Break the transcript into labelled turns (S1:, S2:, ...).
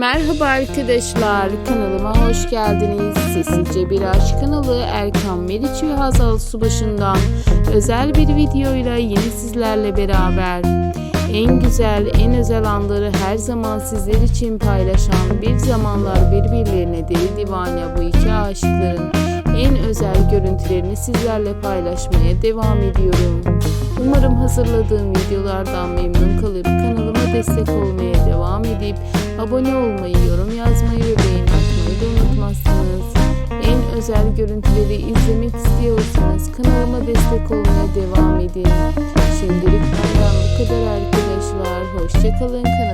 S1: Merhaba arkadaşlar, kanalıma hoş geldiniz. Sessizce Bir Aşk kanalı Erkan Meriç ve Hazal Subaşı'ndan özel bir videoyla yine sizlerle beraber. En güzel, en özel anları her zaman sizler için paylaşan bir zamanlar birbirlerine deli divane bu iki aşıkların en özel görüntülerini sizlerle paylaşmaya devam ediyorum. Umarım hazırladığım videolardan memnun kalıp kanalıma destek olmaya devam edip abone olmayı, yorum yazmayı ve beğeni atmayı da unutmazsınız. En özel görüntüleri izlemek istiyorsanız kanalıma destek olmaya devam edin. Şimdilik benden bu kadar arkadaşlar. Hoşçakalın.